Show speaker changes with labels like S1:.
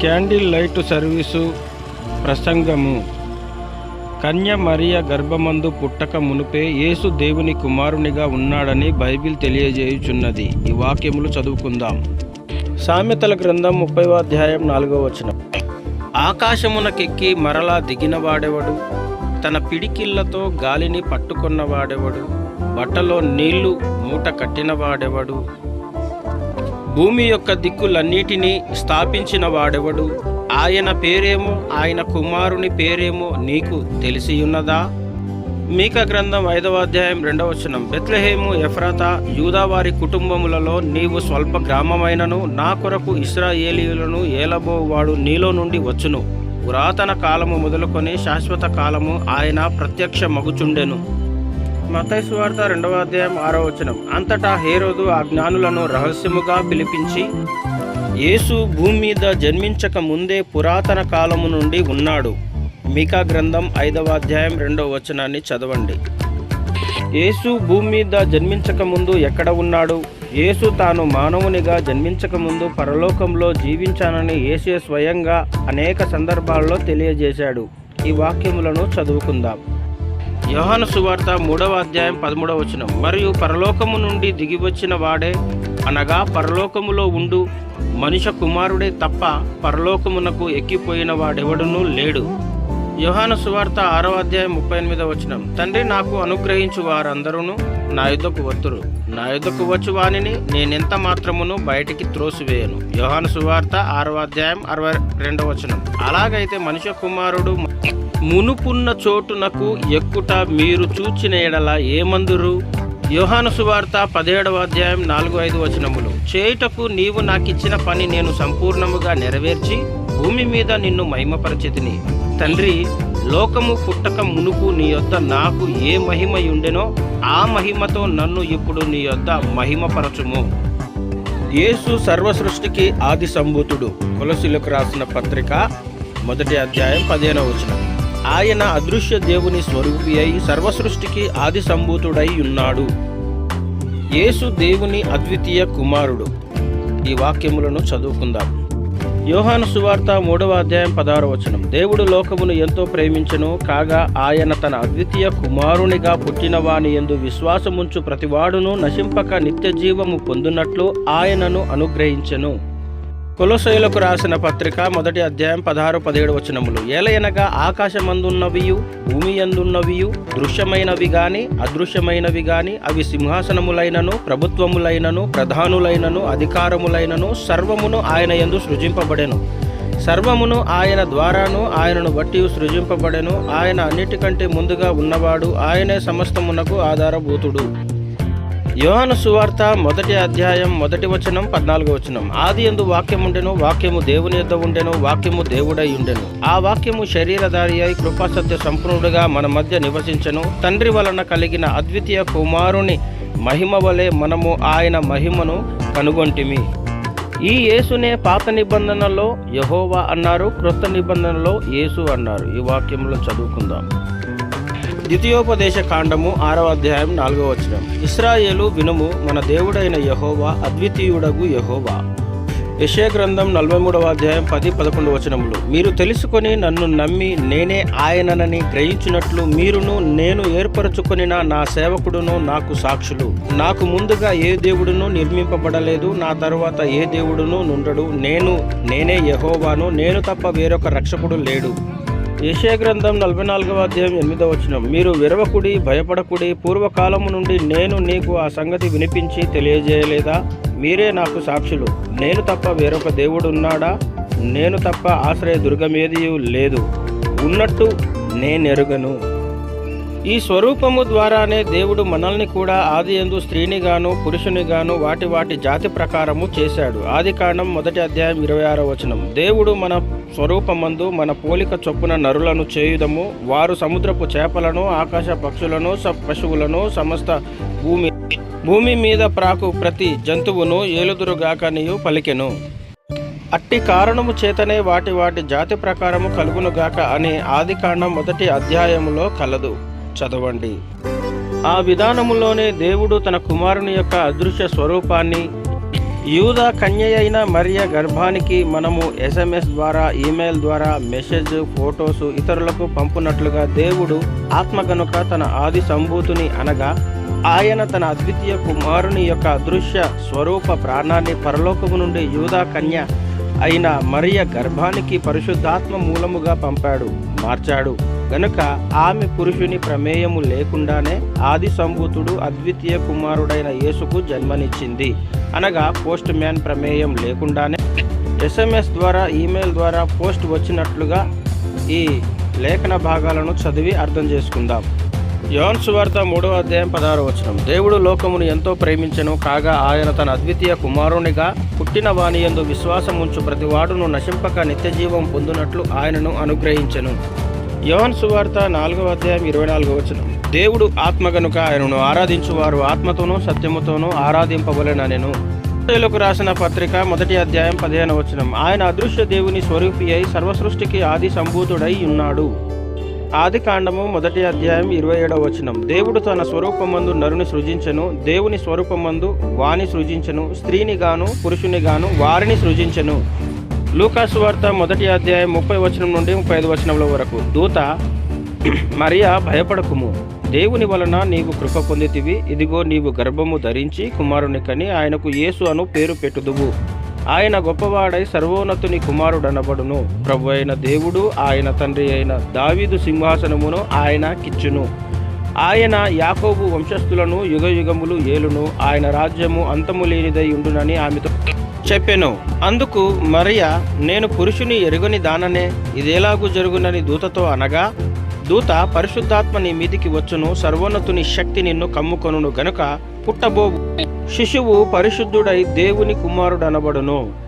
S1: Candle light service ప్రసంగము. కన్య మరియ గర్భమందు పుట్టక మునుపే యేసు దేవుని కుమారునిగా ఉన్నాడని బైబిల్ తెలియజేయుచున్నది. ఈ వాక్యములు చదువుకుందాం. సామెతల గ్రంథం ముప్పై అధ్యాయం నాలుగో వచనం. ఆకాశమునకెక్కి మరలా దిగిన వాడెవడు తన పిడికిళ్ళతో గాలిని పట్టుకున్న వాడెవడు బట్టలో నీళ్ళు మూట కట్టిన వాడెవడు భూమి యొక్క దిక్కులన్నిటినీ స్థాపించిన వాడెవడు? ఆయన పేరేమో ఆయన కుమారుని పేరేమో నీకు తెలిసి ఉన్నదా మీక గ్రంథం ఐదవ అధ్యాయం రెండవ వచనం. బెత్లహేము ఎఫ్రాతా యూదావారి కుటుంబములలో నీవు స్వల్ప గ్రామమైనను నా కొరకు ఇస్రాయేలీలను ఏలబోవాడు నీలో నుండి వచ్చును. పురాతన కాలము మొదలుకొని శాశ్వత కాలము ఆయన ప్రత్యక్ష మగుచుండెను. మతై సువార్త రెండవ అధ్యాయం ఆరో వచనం. అంతటా హేరోదు ఆ జ్ఞానులను రహస్యముగా పిలిపించి యేసు భూమి మీద జన్మించక ముందే పురాతన కాలము నుండి ఉన్నాడు. మీకా గ్రంథం ఐదవ అధ్యాయం రెండవ వచనాన్ని చదవండి. యేసు భూమి మీద జన్మించక ముందు ఎక్కడ ఉన్నాడు? యేసు తాను మానవునిగా జన్మించక ముందు పరలోకంలో జీవించానని యేసు స్వయంగా అనేక సందర్భాల్లో తెలియజేశాడు. ఈ వాక్యములను చదువుకుందాం. యోహాను సువార్త మూడవ అధ్యాయం పదమూడవ వచనం. మరియు పరలోకము నుండి దిగివచ్చిన వాడే అనగా పరలోకములో ఉండు. మనుష్య కుమారుడే తప్ప పరలోకమునకు ఎక్కిపోయిన వాడెవడునూ లేడు. యోహాను సువార్త ఆరవ అధ్యాయం ముప్పై ఎనిమిదవ వచనం. తండ్రి నాకు అనుగ్రహించు వారందరూ నా యుద్ధకు వత్తురు. నా యుద్ధకు వచ్చు వానిని నేనెంత మాత్రమును బయటికి త్రోసివేయను. యోహాను సువార్త ఆరవ అధ్యాయం అరవై రెండవ వచనం. అలాగైతే మనుష్య కుమారుడు మునుపున్న చోటునకు ఎక్కుట మీరు చూచిన ఎడల ఏమందురు? యోహాను సువార్త పదిహేడవ అధ్యాయం నాలుగు ఐదు వచనములు. చేయుటకు నీవు నాకిచ్చిన పని నేను సంపూర్ణముగా నెరవేర్చి భూమి మీద నిన్ను మహిమపరచితిని. తండ్రి లోకము పుట్టక మునుపు నీ యొద్ద నాకు ఏ మహిమ ఉండెనో ఆ మహిమతో నన్ను ఇప్పుడు నీ యొద్ద మహిమపరచుము. యేసు సర్వ సృష్టికి ఆది సంభూతుడు కొలసిలకు రాసిన పత్రిక మొదటి అధ్యాయం పదిహేనవ వచనం. ఆయన అదృశ్య దేవుని స్వరూపి అయి సర్వ సృష్టికి ఆది సంభూతుడై ఉన్నాడు యేసు దేవుని అద్వితీయ కుమారుడు. ఈ వాక్యములను చదువుకుందాం. యోహాను సువార్త మూడవ అధ్యాయం పదహారు వచనం. దేవుడు లోకమును ఎంతో ప్రేమించెను కాగా ఆయన తన అద్వితీయ కుమారునిగా పుట్టిన వాని ఎందు విశ్వాసముంచు ప్రతివాడును నశింపక నిత్య జీవము పొందునట్లు ఆయనను అనుగ్రహించెను. కొలసయులకు రాసిన పత్రిక మొదటి అధ్యాయం పదహారు పదిహేడు వచనములు. ఏలయనగా ఆకాశమందున్నవియు భూమి ఎందున్నవియు దృశ్యమైనవి గాని అదృశ్యమైనవి గాని అవి సింహాసనములైనను ప్రభుత్వములైనను ప్రధానులైనను అధికారములైనను సర్వమును ఆయన యందు సృజింపబడెను. సర్వమును ఆయన ద్వారాను ఆయనను బట్టి సృజింపబడెను. ఆయన అన్నిటికంటే ముందుగా ఉన్నవాడు ఆయనే సమస్తమునకు ఆధారభూతుడు. యోహాను సువార్త మొదటి అధ్యాయం మొదటి వచనం పద్నాలుగు వచనం. ఆది ఎందు వాక్యం ఉండెను వాక్యము దేవుని యొద్ద ఉండెను వాక్యము దేవుడై ఉండెను. ఆ వాక్యము శరీరధారి అయి కృపాసత్య సంపూర్ణుడుగా మన మధ్య నివసించను. తండ్రి వలన కలిగిన అద్వితీయ కుమారుని మహిమ వలె మనము ఆయన మహిమను కనుగొంటిమి. ఈ యేసునే పాత నిబంధనలో యహోవా అన్నారు క్రొత్త నిబంధనలో యేసు అన్నారు. ఈ వాక్యంలో చదువుకుందాం. ద్వితీయోపదేశ కాండము ఆరవ అధ్యాయం నాలుగవ వచనం. ఇస్రాయేలు వినుము మన దేవుడైన యహోవా అద్వితీయుడగు యహోవా. యశయ గ్రంథం నలభై మూడవ అధ్యాయం పది పదకొండు వచనములు. మీరు తెలుసుకొని నన్ను నమ్మి నేనే ఆయననని గ్రహించినట్లు మీరును నేను ఏర్పరచుకొనిన నా సేవకుడును నాకు సాక్షులు. నాకు ముందుగా ఏ దేవుడును నిర్మింపబడలేదు నా తరువాత ఏ దేవుడును నుండడు. నేను నేనే యహోవాను నేను తప్ప వేరొక రక్షకుడు లేడు. ఏషియా గ్రంథం నలభై నాలుగవ అధ్యాయం ఎనిమిదవ వచనం. మీరు విరవకుడి భయపడకుడి పూర్వకాలము నుండి నేను నీకు ఆ సంగతి వినిపించి తెలియజేయలేదా? మీరే నాకు సాక్షులు. నేను తప్ప వేరొక దేవుడు ఉన్నాడా నేను తప్ప ఆశ్రయ దుర్గమేదియు లేదు. ఉన్నట్టు నేనెరుగను. ఈ స్వరూపము ద్వారానే దేవుడు మనల్ని కూడా ఆది ఎందు స్త్రీనిగాను పురుషునిగాను వాటి వాటి జాతి ప్రకారము చేశాడు. ఆది కాండం మొదటి అధ్యాయం ఇరవై ఆరో వచనం. దేవుడు మన స్వరూపమందు మన పోలిక చొప్పున నరులను చేయుదము. వారు సముద్రపు చేపలను ఆకాశ పక్షులను పశువులను సమస్త భూమి భూమి మీద ప్రాకు ప్రతి జంతువును ఏలుదురుగాకనియు పలికెను. అట్టి కారణము చేతనే వాటి వాటి జాతి ప్రకారము కలుగునుగాక అని ఆది కాండం మొదటి అధ్యాయములో కలదు. చదవండి. ఆ విధానములోనే దేవుడు తన కుమారుని యొక్క అదృశ్య స్వరూపాన్ని యూద కన్య అయిన మరియ గర్భానికి మనము ఎస్ఎంఎస్ ద్వారా ఈమెయిల్ ద్వారా మెసేజ్ ఫోటోస్ ఇతరులకు పంపునట్లుగా దేవుడు ఆత్మ గనుక తన ఆది సంభూతిని అనగా ఆయన తన అద్వితీయ కుమారుని యొక్క అదృశ్య స్వరూప ప్రాణాన్ని పరలోకము నుండి యూదా కన్య అయిన మరియ గర్భానికి పరిశుద్ధాత్మ మూలముగా పంపాడు మార్చాడు. గనుక ఆమె పురుషుని ప్రమేయము లేకుండానే ఆది సంభూతుడు అద్వితీయ కుమారుడైన యేసుకు జన్మనిచ్చింది. అనగా పోస్ట్ మ్యాన్ ప్రమేయం లేకుండానే ఎస్ఎంఎస్ ద్వారా ఈమెయిల్ ద్వారా పోస్ట్ వచ్చినట్లుగా ఈ లేఖన భాగాలను చదివి అర్థం చేసుకుందాం. యోన్ సువార్త మూడవ అధ్యాయం పదహారు వచనం. దేవుడు లోకమును ఎంతో ప్రేమించెను కాగా ఆయన తన అద్వితీయ కుమారునిగా పుట్టిన వాణి యందు విశ్వాసముంచు ప్రతివాడును నశింపక నిత్యజీవం పొందునట్లు ఆయనను అనుగ్రహించెను. యోన్ సువార్త నాలుగవ అధ్యాయం ఇరవై నాలుగవ వచనం. దేవుడు ఆత్మ గనుక ఆయనను ఆరాధించువారు ఆత్మతోనూ సత్యముతోనూ ఆరాధింపవలెననెను. లకు రాసిన పత్రిక మొదటి అధ్యాయం పదిహేను వచనం. ఆయన అదృశ్య దేవుని స్వరూపి అయి సర్వసృష్టికి ఆది సంభూతుడై ఉన్నాడు. ఆది కాండము మొదటి అధ్యాయం ఇరవై ఏడవ వచనం. దేవుడు తన స్వరూపమందు నరుని సృజించెను దేవుని స్వరూపమందు వాని సృజించెను స్త్రీని గాను పురుషుని గాను వారిని సృజించెను. లూకాసు వార్త మొదటి అధ్యాయం ముప్పై వచనం నుండి ముప్పై ఐదు వచనముల వరకు. దూత మరియా భయపడకుము. దేవుని వలన నీవు కృప పొందితివి. ఇదిగో నీవు గర్భము ధరించి కుమారుని కని ఆయనకు యేసు అను పేరు పెట్టుదువు. ఆయన గొప్పవాడై సర్వోన్నతుని కుమారుడనబడును. ప్రభు అయిన దేవుడు ఆయన తండ్రి అయిన దావీదు సింహాసనమును ఆయన కిచ్చును. ఆయన యాకోబు వంశస్థులను యుగ యుగములు ఏలును. ఆయన రాజ్యము అంతము లేనిదై ఉండునని ఆమెతో చెప్పెను. అందుకు మరియ నేను పురుషుని ఎరుగని దాననే ఇదేలాగూ జరుగునని దూతతో అనగా దూత పరిశుద్ధాత్మ నీ మీదికి వచ్చును సర్వోన్నతుని శక్తి నిన్ను కమ్ముకొనును గనుక పుట్టబోవు శిశువు పరిశుద్ధుడై దేవుని కుమారుడనబడును.